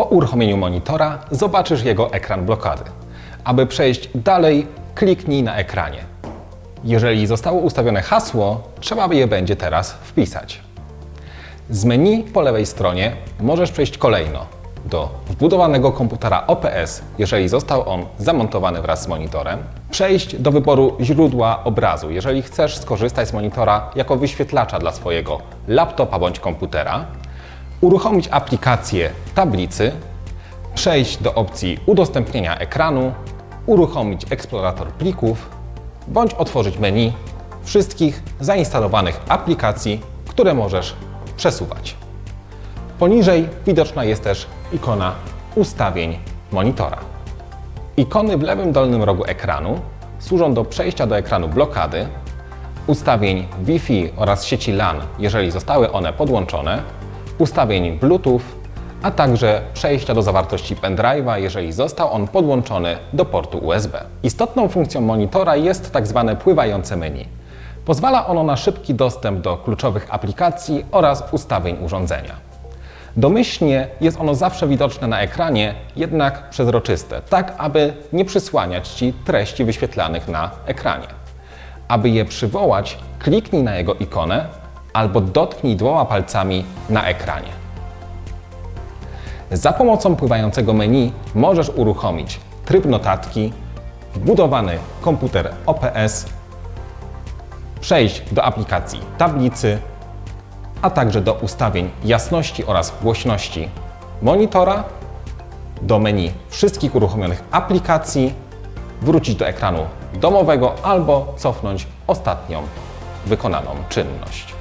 Po uruchomieniu monitora zobaczysz jego ekran blokady. Aby przejść dalej, kliknij na ekranie. Jeżeli zostało ustawione hasło, trzeba je będzie teraz wpisać. Z menu po lewej stronie możesz przejść kolejno do wbudowanego komputera OPS, jeżeli został on zamontowany wraz z monitorem, przejść do wyboru źródła obrazu, jeżeli chcesz skorzystać z monitora jako wyświetlacza dla swojego laptopa bądź komputera, uruchomić aplikację tablicy, przejść do opcji udostępnienia ekranu, uruchomić eksplorator plików bądź otworzyć menu wszystkich zainstalowanych aplikacji, które możesz przesuwać. Poniżej widoczna jest też ikona ustawień monitora. Ikony w lewym dolnym rogu ekranu służą do przejścia do ekranu blokady, ustawień Wi-Fi oraz sieci LAN, jeżeli zostały one podłączone, ustawień Bluetooth, a także przejścia do zawartości pendrive'a, jeżeli został on podłączony do portu USB. Istotną funkcją monitora jest tak zwane pływające menu. Pozwala ono na szybki dostęp do kluczowych aplikacji oraz ustawień urządzenia. Domyślnie jest ono zawsze widoczne na ekranie, jednak przezroczyste, tak aby nie przysłaniać Ci treści wyświetlanych na ekranie. Aby je przywołać, kliknij na jego ikonę albo dotknij dwoma palcami na ekranie. Za pomocą pływającego menu możesz uruchomić tryb notatki, wbudowany komputer OPS, przejść do aplikacji tablicy, a także do ustawień jasności oraz głośności monitora, do menu wszystkich uruchomionych aplikacji, wrócić do ekranu domowego albo cofnąć ostatnią wykonaną czynność.